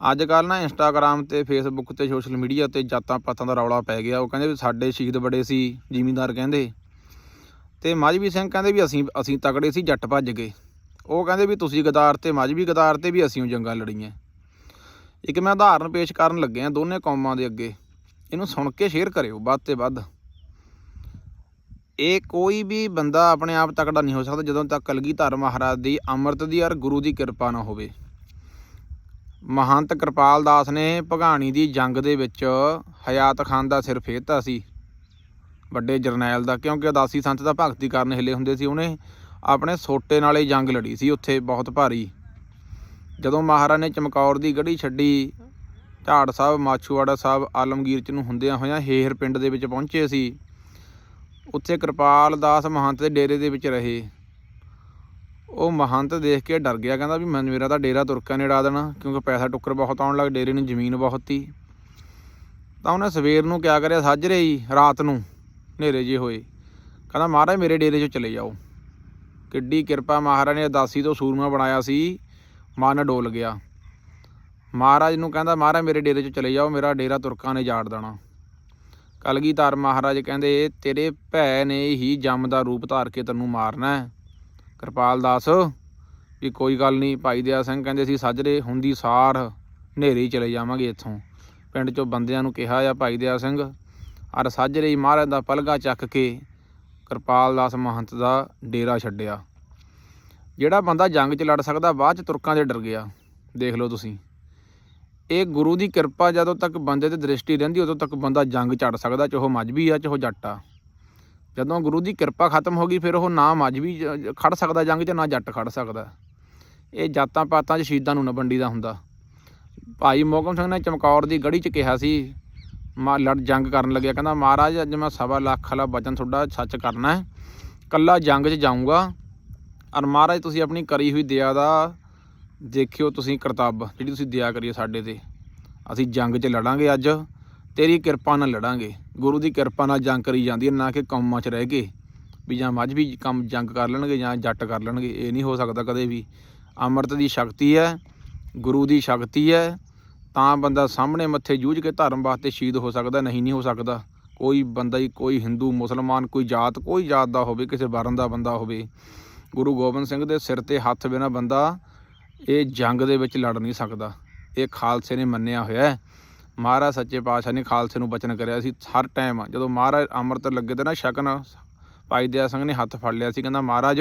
ਅੱਜ ਕੱਲ ਨਾ ਇੰਸਟਾਗ੍ਰam ਤੇ ਫੇਸਬੁੱਕ ਤੇ ਸੋਸ਼ਲ ਮੀਡੀਆ ਤੇ ਜਾਤਾਂ ਪਾਤਾਂ ਦਾ ਰੌਲਾ ਪੈ ਗਿਆ। ਉਹ ਕਹਿੰਦੇ ਵੀ ਸਾਡੇ ਸ਼ਹੀਦ ਬੜੇ ਸੀ, ਜ਼ਿਮੀਂਦਾਰ ਕਹਿੰਦੇ। ਤੇ ਮਾਝਵੀ ਸਿੰਘ ਕਹਿੰਦੇ ਵੀ ਅਸੀਂ ਅਸੀਂ ਤਕੜੇ ਸੀ, ਜੱਟ ਭੱਜ ਗਏ। ਉਹ ਕਹਿੰਦੇ ਵੀ ਤੁਸੀਂ ਗਦਾਰ ਤੇ ਮਾਝਵੀ ਗਦਾਰ ਤੇ ਵੀ ਅਸੀਂ ਉਹ ਜੰਗਾਂ ਲੜੀਆਂ। ਇੱਕ ਮੈਂ ਉਦਾਹਰਨ ਪੇਸ਼ ਕਰਨ ਲੱਗਿਆ ਦੋਨੇ ਕੌਮਾਂ ਦੇ ਅੱਗੇ। ਇਹਨੂੰ ਸੁਣ ਕੇ ਸ਼ੇਅਰ ਕਰਿਓ, ਵੱਧ ਤੇ ਵੱਧ। ਇਹ ਕੋਈ ਵੀ ਬੰਦਾ ਆਪਣੇ ਆਪ ਤਕੜਾ ਨਹੀਂ ਹੋ ਸਕਦਾ ਜਦੋਂ ਤੱਕ ਕਲਗੀਧਰ ਮਹਾਰਾਜ ਦੀ ਅੰਮ੍ਰਿਤ ਦੀ ਔਰ ਗੁਰੂ ਦੀ ਕਿਰਪਾ ਨਾ ਹੋਵੇ। ਮਹੰਤ ਕਿਰਪਾਲ ਦਾਸ ਨੇ ਭਗਾਣੀ ਦੀ ਜੰਗ ਦੇ ਵਿੱਚ ਹਯਾਤ ਖਾਨ ਦਾ ਸਿਰ ਫੇਰਤਾ ਸੀ। ਵੱਡੇ ਜਰਨੈਲ ਦਾ, ਕਿਉਂਕਿ ਉਦਾਸੀ ਸੰਤ ਦਾ ਭਗਤੀ ਕਰਨ ਹਿੱਲੇ ਹੁੰਦੇ ਸੀ, ਉਹਨੇ ਆਪਣੇ ਸੋਟੇ ਨਾਲ ਹੀ ਜੰਗ ਲੜੀ ਸੀ, ਉੱਥੇ ਬਹੁਤ ਭਾਰੀ। ਜਦੋਂ ਮਹਾਰਾਜ ਨੇ ਚਮਕੌਰ ਦੀ ਗੜੀ ਛੱਡੀ, ਝਾੜ ਸਾਹਿਬ, ਮਾਛੂਵਾੜਾ ਸਾਹਿਬ, ਆਲਮਗੀਰ ਚ ਨੂੰ ਹੁੰਦਿਆਂ ਹੋਇਆਂ ਹੇਹਰ ਪਿੰਡ ਦੇ ਵਿੱਚ ਪਹੁੰਚੇ ਸੀ। ਉੱਥੇ ਕਿਰਪਾਲ ਦਾਸ ਮਹੰਤ ਦੇ ਡੇਰੇ ਦੇ ਵਿੱਚ ਰਹੇ। ਉਹ ਮਹੰਤ ਦੇਖ ਕੇ ਡਰ ਗਿਆ, ਕਹਿੰਦਾ ਵੀ ਮੈਂ ਮੇਰਾ ਤਾਂ ਡੇਰਾ ਤੁਰਕਾਂ ਨੇ ਉਡਾ ਦੇਣਾ, ਕਿਉਂਕਿ ਪੈਸਾ ਟੁੱਕਰ ਬਹੁਤ ਆਉਣ ਲੱਗ, ਡੇਰੇ ਨੂੰ ਜ਼ਮੀਨ ਬਹੁਤ ਤੀ ਤਾਂ ਉਹਨੇ ਸਵੇਰ ਨੂੰ ਕਿਆ ਕਰਿਆ ਸਾਜਰੇ ਹੀ ਰਾਤ ਨੂੰ, ਹਨੇਰੇ ਜੇ ਹੋਏ। ਕਹਿੰਦਾ, ਮਹਾਰਾਜ, ਮੇਰੇ ਡੇਰੇ 'ਚ ਚਲੇ ਜਾਓ। ਕਿੱਡੀ ਕਿਰਪਾ, ਮਹਾਰਾਜ ਨੇ ਉਦਾਸੀ ਤੋਂ ਸੂਰਮਾ ਬਣਾਇਆ ਸੀ, ਮਨ ਡੋਲ ਗਿਆ। ਮਹਾਰਾਜ ਨੂੰ ਕਹਿੰਦਾ, ਮਹਾਰਾਜ, ਮੇਰੇ ਡੇਰੇ 'ਚ ਚਲੇ ਜਾਓ, ਮੇਰਾ ਡੇਰਾ ਤੁਰਕਾਂ ਨੇ ਜਾੜ ਦੇਣਾ। ਕਲਗੀਧਰ ਮਹਾਰਾਜ ਕਹਿੰਦੇ, ਤੇਰੇ ਭੈ ਨੇ ਹੀ ਜੰਮ ਦਾ ਰੂਪ ਧਾਰ ਕੇ ਤੈਨੂੰ ਮਾਰਨਾ ਹੈ। ਕਿਰਪਾਲ ਦਾਸ, ਵੀ ਕੋਈ ਗੱਲ ਨਹੀਂ, ਭਾਈ ਦਿਆ ਸਿੰਘ ਕਹਿੰਦੇ ਸੀ, ਸਾਜਰੇ ਹੁੰਦੀ ਸਾਰ, ਹਨੇਰੇ ਹੀ ਚਲੇ ਜਾਵਾਂਗੇ ਇੱਥੋਂ। ਪਿੰਡ ਚੋਂ ਬੰਦਿਆਂ ਨੂੰ ਕਿਹਾ ਆ ਭਾਈ ਦਿਆ ਸਿੰਘ, ਅਰ ਸਾਜਰੇ ਹੀ ਮਹਾਰਾਜ ਦਾ ਪਲਗਾ ਚੱਕ ਕੇ ਕਿਰਪਾਲ ਦਾਸ ਮਹੰਤ ਦਾ ਡੇਰਾ ਛੱਡਿਆ। ਜਿਹੜਾ ਬੰਦਾ ਜੰਗ 'ਚ ਲੜ ਸਕਦਾ, ਬਾਅਦ 'ਚ ਤੁਰਕਾਂ ਦੇ ਡਰ ਗਿਆ। ਦੇਖ ਲਓ ਤੁਸੀਂ। ਇਹ ਗੁਰੂ ਦੀ ਕਿਰਪਾ ਜਦੋਂ ਤੱਕ ਬੰਦੇ ਤੇ ਦ੍ਰਿਸ਼ਟੀ ਰਹਿੰਦੀ, ਉਦੋਂ ਤੱਕ ਬੰਦਾ ਜੰਗ ਚੜ ਸਕਦਾ, ਚਾਹੇ ਉਹ ਮਜਬੀ ਆ, ਚਾਹੇ ਜੱਟ ਆ। ਜਦੋਂ ਗੁਰੂ ਦੀ ਕਿਰਪਾ ਖਤਮ ਹੋ ਗਈ, ਫਿਰ ਉਹ ਨਾ ਮੱਝ ਵੀ ਖੜ ਸਕਦਾ ਜੰਗ 'ਚ, ਨਾ ਜੱਟ ਖੜ ਸਕਦਾ। ਇਹ ਜਾਤਾਂ ਪਾਤਾਂ 'ਚ ਸ਼ਹੀਦਾਂ ਨੂੰ ਨਾ ਵੰਡੀ ਦਾ ਹੁੰਦਾ। ਭਾਈ ਮੋਗਮ ਸਿੰਘ ਨੇ ਚਮਕੌਰ ਦੀ ਗੜੀ 'ਚ ਕਿਹਾ ਸੀ, ਮਾ, ਲੜ ਜੰਗ ਕਰਨ ਲੱਗਿਆ। ਕਹਿੰਦਾ, ਮਹਾਰਾਜ, ਅੱਜ ਮੈਂ ਸਵਾ ਲੱਖ ਵਾਲਾ ਵਚਨ ਤੁਹਾਡਾ ਸੱਚ ਕਰਨਾ ਹੈ। ਕੱਲਾ ਜੰਗ 'ਚ ਜਾਊਂਗਾ। ਔਰ ਮਹਾਰਾਜ, ਤੁਸੀਂ ਆਪਣੀ ਕਰੀ ਹੋਈ ਦਇਆ ਦਾ ਦੇਖਿਓ, ਤੁਸੀਂ ਕਰਤੱਵ ਜਿਹੜੀ ਤੁਸੀਂ ਦਇਆ ਕਰੀ ਸਾਡੇ ਤੇ। ਅਸੀਂ ਜੰਗ 'ਚ ਲੜਾਂਗੇ ਅੱਜ। ਤੇਰੀ ਕਿਰਪਾ ਨਾਲ ਲੜਾਂਗੇ। ਗੁਰੂ ਦੀ ਕਿਰਪਾ ਨਾਲ ਜੰਗ ਕਰੀ ਜਾਂਦੀ ਹੈ, ਨਾ ਕਿ ਕੰਮਾਂ 'ਚ ਰਹਿ ਕੇ। ਵੀ ਜਾਂ ਮੱਝ ਵੀ ਕੰਮ ਜੰਗ ਕਰ ਲੈਣਗੇ ਜਾਂ ਜੱਟ ਕਰ ਲੈਣਗੇ, ਇਹ ਨਹੀਂ ਹੋ ਸਕਦਾ ਕਦੇ ਵੀ। ਅੰਮ੍ਰਿਤ ਦੀ ਸ਼ਕਤੀ ਹੈ, ਗੁਰੂ ਦੀ ਸ਼ਕਤੀ ਹੈ, ਤਾਂ ਬੰਦਾ ਸਾਹਮਣੇ ਮੱਥੇ ਜੂਝ ਕੇ ਧਰਮ ਵਾਸਤੇ ਸ਼ਹੀਦ ਹੋ ਸਕਦਾ, ਨਹੀਂ ਨਹੀਂ ਹੋ ਸਕਦਾ। ਕੋਈ ਬੰਦਾ ਹੀ, ਕੋਈ ਹਿੰਦੂ, ਮੁਸਲਮਾਨ, ਕੋਈ ਜਾਤ ਕੋਈ ਜਾਤ ਦਾ ਹੋਵੇ, ਕਿਸੇ ਵਰਨ ਦਾ ਬੰਦਾ ਹੋਵੇ। ਗੁਰੂ ਗੋਬਿੰਦ ਸਿੰਘ ਦੇ ਸਿਰ ਤੇ ਹੱਥ ਬਿਨਾ ਬੰਦਾ ਇਹ ਜੰਗ ਦੇ ਵਿੱਚ ਲੜ ਨਹੀਂ ਸਕਦਾ। ਇਹ ਖਾਲਸੇ ਨੇ ਮੰਨਿਆ ਹੋਇਆ ਹੈ। ਮਹਾਰਾਜ ਸੱਚੇ ਪਾਤਸ਼ਾਹ ਨੇ ਖਾਲਸੇ ਨੂੰ ਬਚਨ ਕਰਿਆ ਸੀ, ਹਰ ਟਾਈਮ ਜਦੋਂ ਮਹਾਰਾਜ ਅੰਮ੍ਰਿਤ ਲੱਗੇ ਤੇ ਨਾ ਸ਼ਕਨ ਭਾਈ ਦਇਆ ਸਿੰਘ ਨੇ ਹੱਥ ਫੜ ਲਿਆ ਸੀ, ਕਹਿੰਦਾ, ਮਹਾਰਾਜ,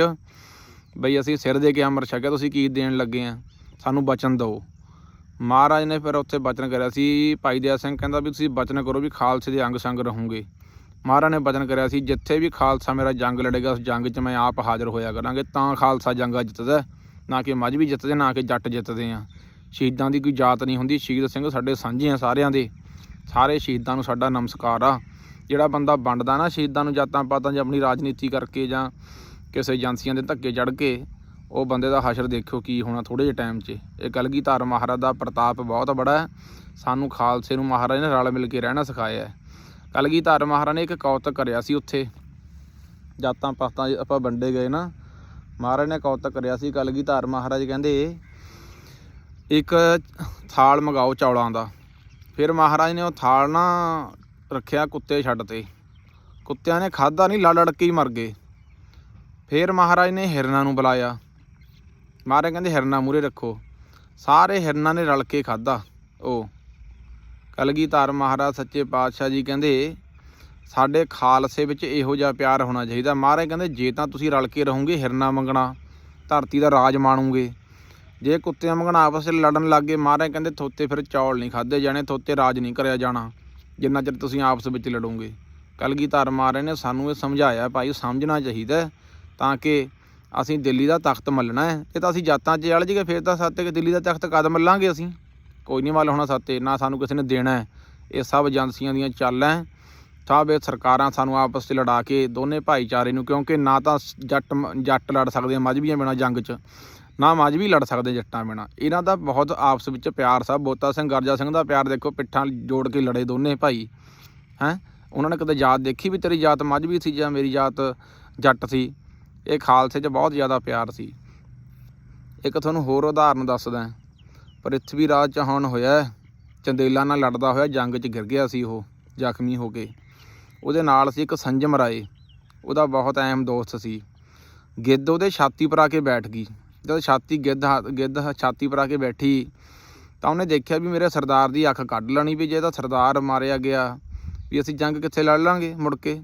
ਬਈ ਅਸੀਂ ਸਿਰ ਦੇ ਕੇ ਅੰਮ੍ਰਿਤ ਛਕਿਆ, ਤੁਸੀਂ ਕੀ ਦੇਣ ਲੱਗੇ ਆ? ਸਾਨੂੰ ਬਚਨ ਦਿਓ। ਮਹਾਰਾਜ ਨੇ ਫਿਰ ਉੱਥੇ ਬਚਨ ਕਰਿਆ ਸੀ, ਭਾਈ ਦਇਆ ਸਿੰਘ ਕਹਿੰਦਾ ਵੀ ਤੁਸੀਂ ਬਚਨ ਕਰੋ ਵੀ ਖਾਲਸੇ ਦੇ ਅੰਗ ਸੰਗ ਰਹੋਗੇ। ਮਹਾਰਾਜ ਨੇ ਬਚਨ ਕਰਿਆ ਸੀ, ਜਿੱਥੇ ਵੀ ਖਾਲਸਾ ਮੇਰਾ ਜੰਗ ਲੜੇਗਾ, ਉਸ ਜੰਗ 'ਚ ਮੈਂ ਆਪ ਹਾਜ਼ਰ ਹੋਇਆ ਕਰਾਂਗੇ, ਤਾਂ ਖਾਲਸਾ ਜੰਗਾ ਜਿੱਤਦਾ ਨਾ ਕਿ ਮੱਝ ਵੀ ਜਿੱਤਦੇ, ਨਾ ਕਿ ਜੱਟ ਜਿੱਤਦੇ ਆ। ਸ਼ਹੀਦਾਂ ਦੀ ਕੋਈ ਜਾਤ ਨਹੀਂ ਹੁੰਦੀ। ਸ਼ਹੀਦ ਸਿੰਘ ਸਾਡੇ ਸਾਂਝੇ ਆ ਸਾਰਿਆਂ ਦੇ। ਸਾਰੇ ਸ਼ਹੀਦਾਂ ਨੂੰ ਸਾਡਾ ਨਮਸਕਾਰ ਆ। ਜਿਹੜਾ ਬੰਦਾ ਵੰਡਦਾ ਨਾ ਸ਼ਹੀਦਾਂ ਨੂੰ ਜਾਤਾਂ ਪਾਤਾਂ ਜਾਂ ਆਪਣੀ ਰਾਜਨੀਤੀ ਕਰਕੇ ਜਾਂ ਕਿਸੇ ਏਜੰਸੀਆਂ ਦੇ ਧੱਕੇ ਚੜ ਕੇ, ਉਹ ਬੰਦੇ ਦਾ ਹਸ਼ਰ ਦੇਖਿਓ ਕੀ ਹੋਣਾ ਥੋੜੇ ਜਿਹੇ ਟਾਈਮ 'ਚ। ਇਹ ਕਲਗੀਧਰ ਮਹਾਰਾਜ ਦਾ ਪ੍ਰਤਾਪ ਬਹੁਤ ਬੜਾ ਹੈ। ਸਾਨੂੰ ਖਾਲਸੇ ਨੂੰ ਮਹਾਰਾਜ ਨੇ ਰਲ ਮਿਲ ਕੇ ਰਹਿਣਾ ਸਿਖਾਇਆ ਹੈ। ਕਲਗੀਧਰ ਮਹਾਰਾਜ ਨੇ ਇੱਕ ਕੌਤਕ ਕਰਿਆ ਸੀ ਉੱਥੇ। ਜਾਤਾਂ ਪਾਤਾਂ ਆਪਾਂ ਵੰਡੇ ਗਏ ਨਾ। ਮਹਾਰਾਜ ਨੇ ਕੌਤਕ ਕਰਿਆ ਸੀ। ਕਲਗੀਧਰ ਮਹਾਰਾਜ ਕਹਿੰਦੇ ਇੱਕ ਥਾਲ ਮੰਗਾਓ ਚੌਲਾਂ ਦਾ। ਫਿਰ ਮਹਾਰਾਜ ਨੇ ਉਹ ਥਾਲ ਨਾ ਰੱਖਿਆ ਕੁੱਤੇ ਛੱਡ ਤੇ। ਕੁੱਤਿਆਂ ਨੇ ਖਾਦਾ ਨਹੀਂ ਲੜ ਲੜ ਕੇ ਹੀ ਮਰ ਗਏ। ਫਿਰ ਮਹਾਰਾਜ ਨੇ ਹਿਰਨਾਂ ਨੂੰ ਬੁਲਾਇਆ। ਮਹਾਰਾਜ ਕਹਿੰਦੇ, ਹਿਰਨਾਂ ਮੂਰੇ ਰੱਖੋ। ਸਾਰੇ ਹਿਰਨਾਂ ਨੇ ਰਲ ਕੇ ਖਾਦਾ ਉਹ ਕਲਗੀਧਰ ਮਹਾਰਾਜ ਸੱਚੇ ਪਾਤਸ਼ਾਹ ਜੀ ਕਹਿੰਦੇ, ਸਾਡੇ ਖਾਲਸੇ ਵਿੱਚ ਇਹੋ ਜਿਹਾ ਪਿਆਰ ਹੋਣਾ ਚਾਹੀਦਾ। ਮਹਾਰਾਜ ਕਹਿੰਦੇ, ਜੇ ਤਾਂ ਤੁਸੀਂ ਰਲ ਕੇ ਰਹੋਗੇ, ਹਿਰਨਾ ਮੰਗਣਾ, ਧਰਤੀ ਦਾ ਰਾਜ ਮਾਣੋਗੇ ਜੇ ਕੁੱਤਿਆਂ ਮੰਗਣਾ ਆਪਸ ਵਿੱਚ ਲੜਨ ਲੱਗੇ ਮਹਾਰਾਜ ਕਹਿੰਦੇ ਥੋਤੇ ਫਿਰ ਚੌਲ ਨਹੀਂ ਖਾਦੇ ਜਾਣੇ, ਥੋਤੇ ਰਾਜ ਨਹੀਂ ਕਰਿਆ ਜਾਣਾ। ਜਿੰਨਾ ਚਿਰ ਤੁਸੀਂ ਆਪਸ ਵਿੱਚ ਲੜੋਗੇ। ਕਲਗੀਧਰ ਮਹਾਰਾਜ ਨੇ ਸਾਨੂੰ ਇਹ ਸਮਝਾਇਆ, ਭਾਈ ਸਮਝਣਾ ਚਾਹੀਦਾ ਤਾਂ ਕਿ ਅਸੀਂ ਦਿੱਲੀ ਦਾ ਤਖਤ ਮੱਲਣਾ ਹੈ। ਇਹ ਤਾਂ ਅਸੀਂ ਜਾਤਾਂ 'ਚ ਅੜ ਜੀਏ ਫਿਰ ਤਾਂ ਸਾਤੇ ਕਿ ਦਿੱਲੀ ਦਾ ਤਖਤ ਕਦ ਮੱਲਾਂਗੇ ਅਸੀਂ? ਕੋਈ ਨਹੀਂ ਮੱਲ ਹੋਣਾ ਸਾਤੇ ਨਾ ਸਾਨੂੰ ਕਿਸੇ ਨੇ ਦੇਣਾ ਇਹ ਸਭ ਏਜੰਸੀਆਂ ਦੀਆਂ ਚਾਲਾਂ ਹੈ। ਸਭ ਇਹ ਸਰਕਾਰਾਂ ਸਾਨੂੰ ਆਪਸ 'ਚ ਲੜਾ ਕੇ ਦੋਨੇ ਭਾਈਚਾਰੇ ਨੂੰ, ਕਿਉਂਕਿ ਨਾ ਤਾਂ ਜੱਟ ਜੱਟ ਲੜ ਸਕਦੇ ਆ ਮਜਬੀਆਂ ਬਿਨਾ ਜੰਗ 'ਚ। ਨਾ ਵੀ ਲੜ ਸਕਦੇ ਜੱਟਾਂ ਬਿਨਾ। ਇਹਨਾਂ ਦਾ ਬਹੁਤ ਆਪਸ ਵਿੱਚ ਪਿਆਰ ਸਭ ਬੋਤਾ ਸਿੰਘ, ਗਰਜਾ ਸਿੰਘ ਦਾ ਪਿਆਰ ਦੇਖੋ, ਪਿੱਠਾਂ ਜੋੜ ਕੇ ਲੜੇ ਦੋਨੇ ਭਾਈ। ਹੈ? ਉਹਨਾਂ ਨੇ ਕਦੇ ਜਾਤ ਦੇਖੀ ਵੀ ਤੇਰੀ ਜਾਤ ਮਜਬੀ ਸੀ ਜਾਂ ਮੇਰੀ ਜਾਤ ਜੱਟ ਸੀ? ਇਹ ਖਾਲਸੇ 'ਚ ਬਹੁਤ ਜ਼ਿਆਦਾ ਪਿਆਰ ਸੀ। ਇੱਕ ਤੁਹਾਨੂੰ ਹੋਰ ਉਦਾਹਰਨ ਦੱਸਦਾ ਪ੍ਰਿਥਵੀ ਰਾਜ ਚੌਹਾਨ ਹੋਇਆ ਚੰਦੇਲਾ ਨਾਲ ਲੜਦਾ ਹੋਇਆ, ਜੰਗ 'ਚ ਗਿਰ ਗਿਆ ਸੀ ਉਹ, ਜ਼ਖਮੀ ਹੋ ਕੇ। ਉਹਦੇ ਨਾਲ ਸੀ ਇੱਕ ਸੰਜਮ ਰਾਏ। ਉਹਦਾ ਬਹੁਤ ਅਹਿਮ ਦੋਸਤ ਸੀ। ਗਿੱਧ ਉਹਦੇ ਛਾਤੀ ਪਰ ਆ ਕੇ ਬੈਠ ਗਈ। ਜਦ ਛਾਤੀ ਗਿੱਧ ਹੱਥ- ਗਿੱਧ ਛਾਤੀ ਪਰ ਆ ਕੇ ਬੈਠੀ, ਤਾਂ ਉਹਨੇ ਦੇਖਿਆ ਵੀ ਮੇਰੇ ਸਰਦਾਰ ਦੀ ਅੱਖ ਕੱਢ ਲੈਣੀ ਵੀ ਜੇ ਤਾਂ ਸਰਦਾਰ ਮਾਰਿਆ ਗਿਆ, ਵੀ ਅਸੀਂ ਜੰਗ ਕਿੱਥੇ ਲੜ ਲਾਂਗੇ ਮੁੜ ਕੇ।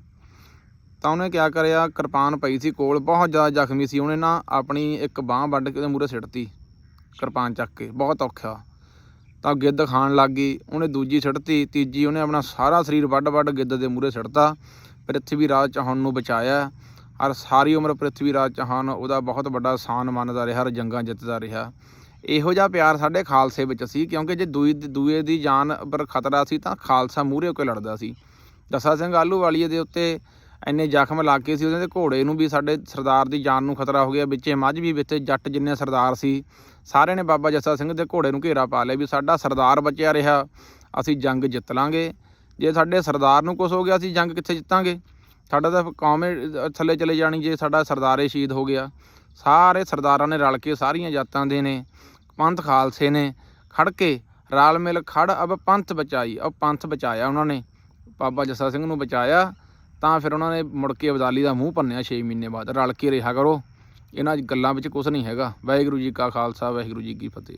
ਤਾਂ ਉਹਨੇ ਕਿਆ ਕਰਿਆ, ਕਿਰਪਾਨ ਪਈ ਸੀ ਕੋਲ, ਬਹੁਤ ਜ਼ਿਆਦਾ ਜ਼ਖਮੀ ਸੀ ਉਹਨੇ ਨਾ, ਆਪਣੀ ਇੱਕ ਬਾਹ ਵੱਢ ਕੇ ਉਹਦੇ ਮੂਹਰੇ ਸਿੱਟਤੀ, ਕਿਰਪਾਨ ਚੱਕ ਕੇ, ਬਹੁਤ ਔਖਾ। ਤਾਂ ਗਿੱਧ ਖਾਣ ਲੱਗ ਗਈ, ਉਹਨੇ ਦੂਜੀ ਸਿੱਟਤੀ, ਤੀਜੀ ਉਹਨੇ ਆਪਣਾ ਸਾਰਾ ਸਰੀਰ ਵੱਢ ਵੱਢ ਗਿੱਧ ਦੇ ਮੂਹਰੇ ਸਿੱਟਤਾ ਪ੍ਰਿਥਵੀ ਰਾਜ ਚੌਹਾਨ ਨੂੰ ਬਚਾਇਆ। ਔਰ ਸਾਰੀ ਉਮਰ ਪ੍ਰਿਥਵੀ ਰਾਜ ਚੌਹਾਨ ਉਹਦਾ ਬਹੁਤ ਵੱਡਾ ਸਾਨ ਮੰਨਦਾ ਰਿਹਾ ਔਰ ਜੰਗਾਂ ਜਿੱਤਦਾ ਰਿਹਾ। ਇਹੋ ਜਿਹਾ ਪਿਆਰ ਸਾਡੇ ਖਾਲਸੇ ਵਿੱਚ ਸੀ, ਕਿਉਂਕਿ ਜੇ ਦੂਈ, ਦੂਏ ਦੀ ਜਾਨ ਪਰ ਖਤਰਾ ਸੀ ਤਾਂ ਖਾਲਸਾ ਮੂਹਰੇ ਹੋ ਕੇ ਲੜਦਾ ਸੀ। ਜੱਸਾ ਸਿੰਘ ਆਲੂਵਾਲੀਏ ਦੇ ਉੱਤੇ ਇੰਨੇ ਜ਼ਖਮ ਲੱਗ ਗਏ ਸੀ, ਉਹਦੇ ਘੋੜੇ ਨੂੰ ਵੀ ਸਾਡੇ ਸਰਦਾਰ ਦੀ ਜਾਨ ਨੂੰ ਖਤਰਾ ਹੋ ਗਿਆ, ਵਿੱਚੇ ਮੱਝ ਵੀ ਵਿੱਚੇ ਜੱਟ ਜਿੰਨੇ ਸਰਦਾਰ ਸੀ, ਸਾਰਿਆਂ ਨੇ ਬਾਬਾ ਜੱਸਾ ਸਿੰਘ ਦੇ ਘੋੜੇ ਨੂੰ ਘੇਰਾ ਪਾ ਲਿਆ ਵੀ ਸਾਡਾ ਸਰਦਾਰ ਬਚਿਆ ਰਿਹਾ, ਅਸੀਂ ਜੰਗ ਜਿੱਤ ਲਾਂਗੇ। ਜੇ ਸਾਡੇ ਸਰਦਾਰ ਨੂੰ ਕੁਝ ਹੋ ਗਿਆ, ਅਸੀਂ ਜੰਗ ਕਿੱਥੇ ਜਿੱਤਾਂਗੇ? ਸਾਡਾ ਤਾਂ ਕੌਮ ਥੱਲੇ ਚਲੇ ਜਾਣੀ ਜੇ ਸਾਡਾ ਸਰਦਾਰੇ ਸ਼ਹੀਦ ਹੋ ਗਿਆ। ਸਾਰੇ ਸਰਦਾਰਾਂ ਨੇ ਰਲ ਕੇ ਸਾਰੀਆਂ ਜਾਤਾਂ ਦੇ ਨੇ, ਪੰਥ ਖਾਲਸੇ ਨੇ, ਖੜ ਕੇ ਰਲ ਮਿਲ ਖੜ, ਅਬ ਪੰਥ ਬਚਾਈ, ਅਬ ਪੰਥ ਬਚਾਇਆ ਉਹਨਾਂ ਨੇ। ਬਾਬਾ ਜੱਸਾ ਸਿੰਘ ਨੂੰ ਬਚਾਇਆ, ਤਾਂ ਫਿਰ ਉਹਨਾਂ ਨੇ ਮੁੜ ਕੇ ਅਬਦਾਲੀ ਦਾ ਮੂੰਹ ਭੰਨਿਆ 6 ਮਹੀਨੇ ਬਾਅਦ। ਰਲ ਕੇ ਰਿਹਾ ਕਰੋ, ਇਹਨਾਂ ਗੱਲਾਂ ਵਿੱਚ ਕੁਝ ਨਹੀਂ ਹੈਗਾ। ਵਾਹਿਗੁਰੂ ਜੀ ਕਾ ਖਾਲਸਾ, ਵਾਹਿਗੁਰੂ ਜੀ ਕੀ ਫਤਿਹ।